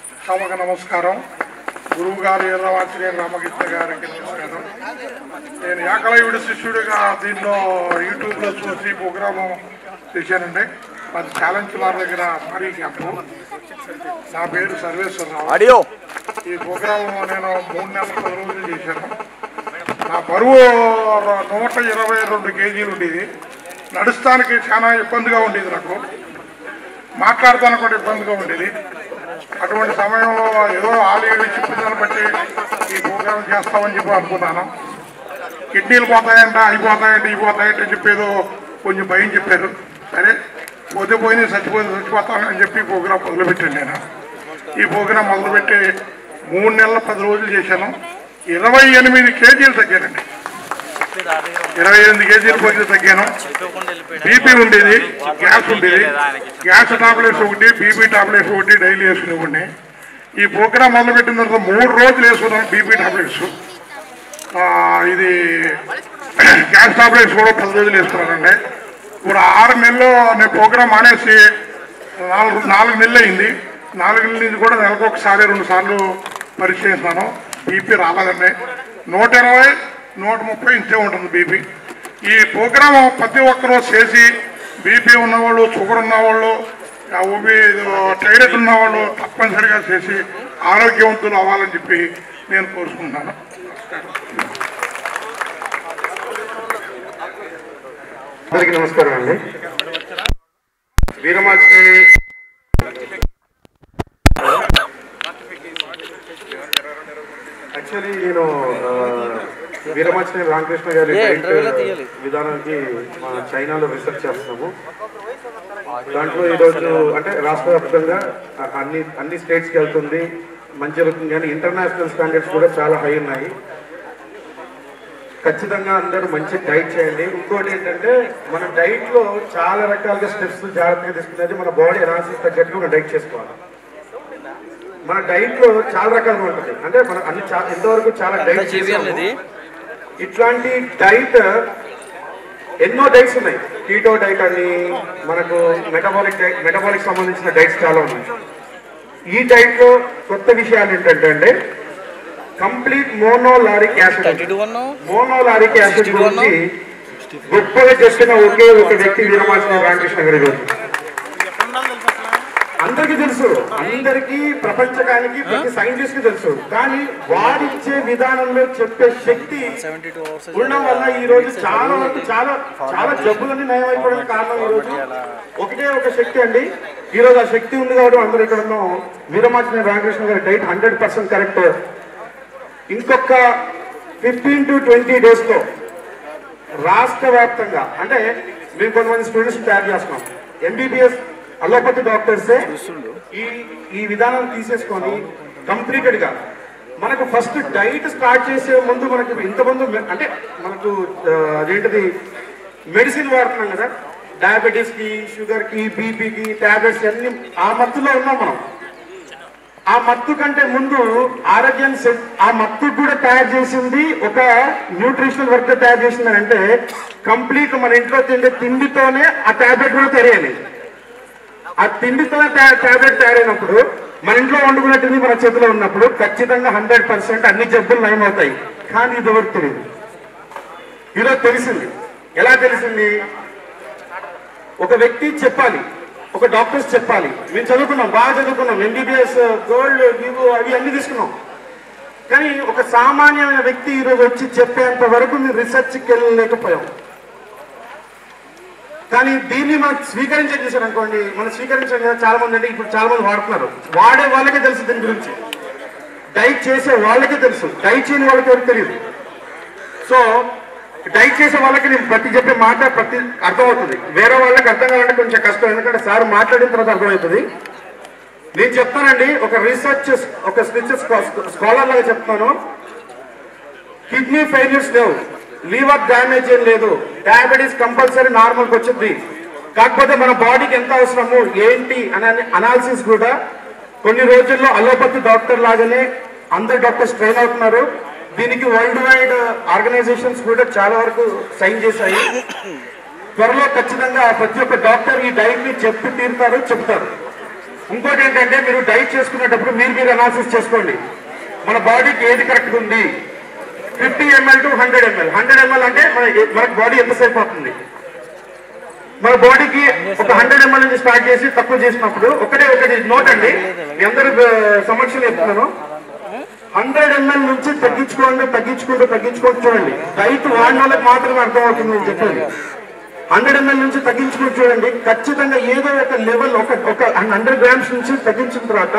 తమకు నమస్కారం. గురువు గారు ఎర్రవాచినే రామకృష్ణ గారికి నమస్కారం. నేను ఏకలయుడి శిష్యుడిగా దీనిలో యూట్యూబ్లో చూసి ప్రోగ్రాము చేశానండి. అది ఛాలెంజ్ వారి దగ్గర మరీ క్యాంపు నా పేరు సర్వేశ్వరరావు. ఆడియో. ఈ ప్రోగ్రాం నేను మూడు నెలల పది రోజులు చేశాను. నా బరువు నూట ఇరవై రెండు కేజీలు ఉండేది. నడుస్తానికి చాలా ఇబ్బందిగా ఉండేది నాకు. మాట్లాడటానికి కూడా ఇబ్బందిగా ఉండేది. అటువంటి సమయంలో ఏదో ఆలయాలు చెప్పిందని బట్టి ఈ ప్రోగ్రాం చేస్తామని చెప్పి అనుకున్నాను కిడ్నీలు పోతాయంట అయిపోతాయంట అయిపోతాయంట అని చెప్పి ఏదో కొంచెం భయం చెప్పారు. సరే పోతే పోయింది చచ్చిపోయింది చచ్చిపోతాను అని చెప్పి ప్రోగ్రాం మొదలుపెట్టాను నేను. ఈ ప్రోగ్రాం మొదలుపెట్టి మూడు నెలల పది రోజులు చేశాను. ఇరవై ఎనిమిది కేజీలు తగ్గానండి. ఇరవై ఎనిమిది కేజీలు కొంచెం తగ్గాను. బీపీ ఉండేది గ్యాస్ ఉండేది. గ్యాస్ టాబ్లెట్స్ ఒకటి బీపీ టాబ్లెట్స్ ఒకటి డైలీ వేసుకునేవాడిని ఈ ప్రోగ్రాం మొదలుపెట్టిన తర్వాత మూడు రోజులు వేసుకున్నాను బీపీ టాబ్లెట్స్. ఇది గ్యాస్ టాబ్లెట్స్ కూడా పది రోజులు వేసుకున్నానండి ఇప్పుడు ఆరు నెలలు నేను ప్రోగ్రామ్ మానేసి నాలుగు నాలుగు నెలలు అయింది. నాలుగు నెలల నుంచి కూడా నెలకు ఒకసారి రెండు సార్లు పరీక్ష చేస్తున్నాను. బీపీ రాలేదండి. నూట ఇరవై నూట ముప్పై ఇంతే ఉంటుంది బీపీ. ఈ ప్రోగ్రాం ప్రతి ఒక్కరూ చేసి బీపీ ఉన్నవాళ్ళు షుగర్ ఉన్నవాళ్ళు ఆ ఊబి ఉన్నవాళ్ళు తప్పనిసరిగా చేసి ఆరోగ్యవంతులు అవ్వాలని చెప్పి నేను కోరుకుంటున్నాను. అందరికీ నమస్కారం అండి. వీరమాచినేని యాక్చువల్లీ నేను ఆ, వీరమాచినేని రామకృష్ణ గారి. విధానానికి మా చైనాలో రీసెర్చ్ చేస్తున్నాము. దాంట్లో ఈరోజు అంటే రాష్ట్ర వ్యాప్తంగా అన్ని అన్ని స్టేట్స్కి వెళ్తుంది. మంచి జరుగుతుంది. కానీ ఇంటర్నేషనల్ స్టాండర్డ్స్ కూడా చాలా హై ఉన్నాయి. ఖచ్చితంగా అందరూ మంచి డైట్ చేయండి. ఇంకోటి ఏంటంటే మన డైట్లో చాలా రకాలుగా స్టెప్స్ జాగ్రత్తగా తీసుకునేది మన బాడీ ఎనాలిసిస్ తగ్గట్టుగా మనం డైట్ చేసుకోవాలి. మన డైట్లో చాలా రకాలుగా ఉంటుంది. అంటే మనం అన్ని ఎంతవరకు చాలా డైట్ ఇట్లాంటి డైట్ ఎన్నో డైట్స్ ఉన్నాయి. కీటో డైట్ అని మనకు మెటబాలిక్ డైట్ మెటబాలిక్ సంబంధించిన డైట్స్ చాలా ఉన్నాయి. ఈ డైట్లో కొత్త విషయాలు ఏంటంటే అంటే complete monolauric acid monolauric acid 62 గురించి గొప్పగా చెప్పిన ఒకే ఒక వ్యక్తి వీరమాసిన రామకృష్ణ గారి గారు అందరికీ తెలుసు. అందరికీ ప్రపంచకానికి ప్రతి సైంటిస్ట్కి తెలుసు. కానీ వాడిచ్చే విధానంలో చెప్పే శక్తి ఉండడం వల్ల ఈ రోజు చాలా వరకు చాలా చాలా జబ్బులన్నీ నయం అయిపోవడానికి కారణం ఈ రోజు ఒకటే ఒక శక్తి అండి. ఈ రోజు ఆ శక్తి ఉంది కాబట్టి అందరూ ఇక్కడ ఉన్నాం. వీరమాచిన రామకృష్ణ గారి డైట్ హండ్రెడ్ పర్సెంట్ కరెక్ట్. ఇంకొక ఫిఫ్టీన్ టు ట్వంటీ డేస్లో రాష్ట్ర వ్యాప్తంగా అంటే మేము కొంతమంది స్టూడెంట్స్ తయారు చేస్తున్నాం. ఎంబీబీఎస్ అలోపతి డాక్టర్స్ ఈ ఈ విధానాన్ని తీసేసుకొని కంప్లీటెడ్గా మనకు ఫస్ట్ డైట్ స్టార్ట్ చేసే ముందు మనకు ఇంతకుముందు మె- అంటే మనకు అదేంటిది మెడిసిన్ వాడుతున్నాం కదా డయాబెటీస్కి షుగర్కి బీపీకి టాబ్లెట్స్ అన్ని ఆ మత్తులో ఉన్నాం మనం. ఆ మత్తు కంటే ముందు ఆరోగ్యాన్ని సెట్ ఆ మత్తు కూడా తయారు చేసింది ఒక న్యూట్రిషనల్ వర్క్ తయారు చేసింది అంటే కంప్లీట్ మన ఇంట్లో తిండే తిండితోనే ఆ టాబ్లెట్ కూడా తెలియాలి ఆ తిండితో టాబ్లెట్ తయారైనప్పుడు మన ఇంట్లో వండుకునే తిండి మన చేతిలో ఉన్నప్పుడు ఖచ్చితంగా హండ్రెడ్ పర్సెంట్ అన్ని జబ్బులు నయమవుతాయి కానీ ఇది ఎవరికి తెలియదు. ఈరోజు తెలిసింది. ఎలా తెలిసింది? ఒక వ్యక్తి చెప్పాలి. ఒక డాక్టర్స్ చెప్పాలి. మేము చదువుకున్నాం బాగా చదువుకున్నాం. ఎంబీబీఎస్ గోల్డ్ వివో అవి అన్ని తీసుకున్నాం. కానీ ఒక సామాన్యమైన వ్యక్తి ఈరోజు వచ్చి చెప్పేంత వరకు మేము రీసెర్చ్కి వెళ్ళలేకపోయాం. కానీ దీన్ని మనం స్వీకరించే చేశారు అనుకోండి మనం స్వీకరించడం కదా చాలా మంది అంటే ఇప్పుడు చాలా మంది వాడుతున్నారు వాడే వాళ్ళకే తెలుసు దీని గురించి డైట్ చేసే వాళ్ళకే తెలుసు డైట్ చేయని వాళ్ళకి ఎవరికి తెలియదు సో డైట్ చేసే వాళ్ళకి నేను ప్రతి చెప్పే మాట ప్రతి అర్థమవుతుంది వేరే వాళ్ళకి అర్థం కావాలంటే కొంచెం కష్టం ఎందుకంటే సార్ మాట్లాడిన తర్వాత అర్థమవుతుంది నేను చెప్తానండి ఒక రీసెర్చ్ ఒక స్కాలర్ లాగా చెప్తాను కిడ్నీ ఫెయిల్యూర్స్ లేవు లివర్ డ్యామేజ్ ఏం లేదు. డయాబెటీస్ కంపల్సరీ నార్మల్కి వచ్చింది. కాకపోతే మన బాడీకి ఎంత అవసరము? ఏంటి? అనే అనాలిసిస్ కూడా కొన్ని రోజుల్లో అలోపతి డాక్టర్ లాగానే అందరు డాక్టర్స్ ట్రైన్ అవుతున్నారు. దీనికి వరల్డ్ వైడ్ ఆర్గనైజేషన్స్ కూడా చాలా వరకు సైన్ చేశాయి. త్వరలో ఖచ్చితంగా ప్రతి ఒక్క డాక్టర్ ఈ డైట్ని చెప్పి తీరుతారు చెప్తారు. ఇంకోటి ఏంటంటే మీరు డైట్ చేసుకునేటప్పుడు మీరు మీరు అనాలిసిస్ చేసుకోండి. మన బాడీకి ఏది కరెక్ట్ ఉంది? Fifty ML to hundred ML. Hundred ML అంటే మన మనకి బాడీ ఎంతసేపు అవుతుంది? మన బాడీకి ఒక హండ్రెడ్ ఎంఎల్ నుంచి స్టార్ట్ చేసి తక్కువ చేసినప్పుడు ఒకటే ఒకటి నోట్ అండి మీ అందరి చెప్తున్నాను. హండ్రెడ్ ఎంఎల్ నుంచి తగ్గించుకోండి తగ్గించుకుంటూ తగ్గించుకుంటూ చూడండి. రైతు వాడిన వాళ్ళకి మాత్రమే అర్థమవుతుంది అని చెప్పేది. హండ్రెడ్ ఎంఎల్ నుంచి తగ్గించుకుని చూడండి. ఖచ్చితంగా ఏదో ఒక లెవెల్ ఒక ఒక హండ్రెడ్ గ్రామ్స్ నుంచి తగ్గించిన తర్వాత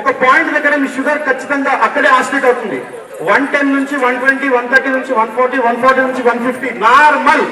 ఒక పాయింట్ దగ్గర మీ షుగర్ ఖచ్చితంగా అక్కడే ఆస్టేట్ అవుతుంది. వన్ టెన్ నుంచి వన్ ట్వంటీ వన్ థర్టీ నుంచి వన్ ఫార్టీ వన్ ఫార్టీ నుంచి one fifty normal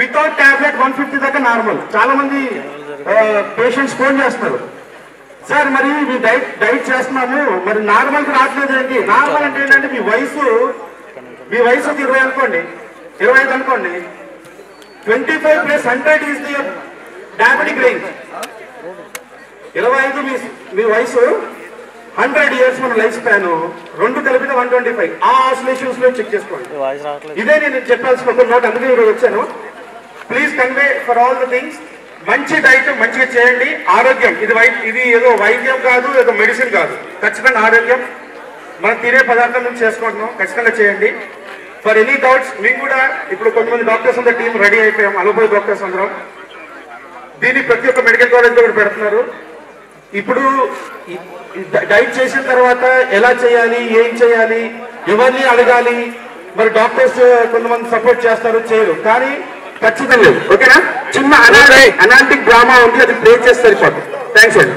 without tablet one fifty దాకా నార్మల్ చాలా మంది పేషెంట్స్ ఫోన్ చేస్తారు. సార్ మరి మీ డైట్ డైట్ చేస్తున్నాము. మరి నార్మల్కి రావట్లేదు ఏంటి? నార్మల్ అంటే ఏంటంటే మీ వయసు మీ వయసు ఇరవై అనుకోండి. ఇరవై ఐదు అనుకోండి. Twenty five plus hundred is the diabetic range ఇరవై ఐదు మీ మీ వయసు హండ్రెడ్ ఇయర్స్ మన లైఫ్ స్పాన్ రెండు కలిపితే వన్ ట్వంటీ ఫైవ్. ఆ ఆసిలేషన్స్లో చెక్ చేసుకోండి. ఇదే నేను చెప్పాల్సిన ఒక నోట్ అందుకే ఈరోజు వచ్చాను. Please convey for all the things మంచి డైట్ మంచిగా చేయండి. ఆరోగ్యం. ఇది వై ఇది ఏదో వైద్యం కాదు ఏదో మెడిసిన్ కాదు. ఖచ్చితంగా ఆరోగ్యం. మనం తినే పదార్థం నుంచి చేసుకుంటున్నాం. ఖచ్చితంగా చేయండి. ఫర్ ఎనీ డౌట్స్ మీకు కూడా ఇప్పుడు కొంతమంది డాక్టర్స్ అందరూ టీం రెడీ అయిపోయాం. అలోపతి డాక్టర్స్ అందరం. దీన్ని ప్రతి ఒక్క మెడికల్ కాలేజ్ కూడా పెడుతున్నారు. ఇప్పుడు డైట్ చేసిన తర్వాత ఎలా చేయాలి ఏం చేయాలి ఎవరిని అడగాలి మరి డాక్టర్స్ కొంతమంది సపోర్ట్ చేస్తారు చేయరు. కానీ ఖచ్చితంగా ఓకేనా? చిన్న అనాంటిక్ డ్రామా ఉంది అది ప్లే చేస్తే సరిపోతుంది థ్యాంక్స్ అండి.